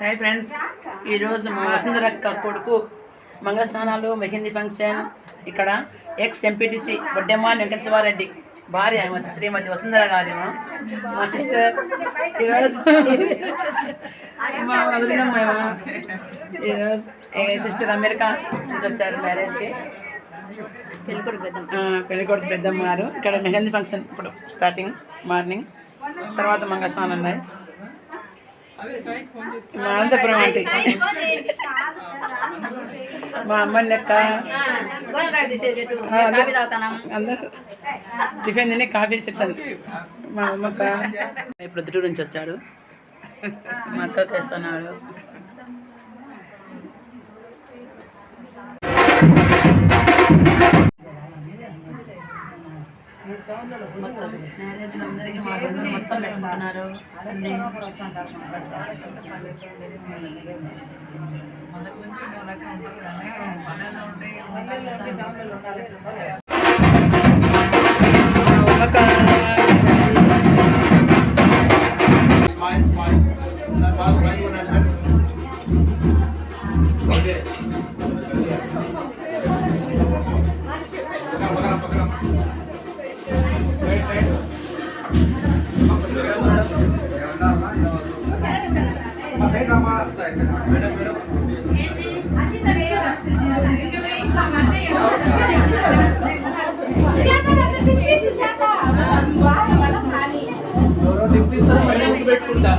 Hi friends ఈరోజు మా వసుంధరక్క కొడుకు మంగళ స్నానాలు మెహిందీ ఫంక్షన్ ఇక్కడ ఎక్స్ ఎంపీటీసీ బొడ్డెమ్మ వెంకటశివారెడ్డి భార్య శ్రీమతి శ్రీమతి వసుంధర గారి. మా సిస్టర్ ఈరోజు మా వదిన మేము ఈరోజు సిస్టర్ అమెరికా నుంచి వచ్చారు మ్యారేజ్కి పెళ్ళి కొడుకు పెద్దమ్మ గారు. ఇక్కడ మెహందీ ఫంక్షన్ ఇప్పుడు స్టార్టింగ్ మార్నింగ్ తర్వాత మంగళ స్నానం ఉన్నాయి మా అనంతపురం ఆంటీ. మా అమ్మ లెక్క. టిఫిన్ తిని కాఫీ సెక్షన్ మా అమ్మక్క. ప్రొద్దుటూరు నుంచి వచ్చాడు. మా అక్కకి వేస్తున్నాడు. మొత్తం మ్యారేజ్లో అందరికీ మా బంధువులు మొత్తం పెట్టుకుంటున్నారు. అన్నీ మొదటి నుంచి అలాగే కానీ పల్లెల్లో ఉంటే పెట్టుకుంటా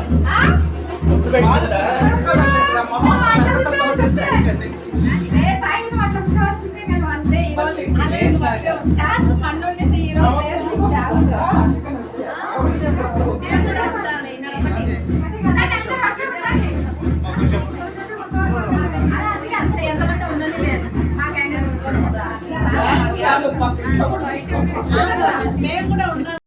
ఛాన్స్ ఈరోజు ఛాన్స్. మేము కూడా ఉన్నాం.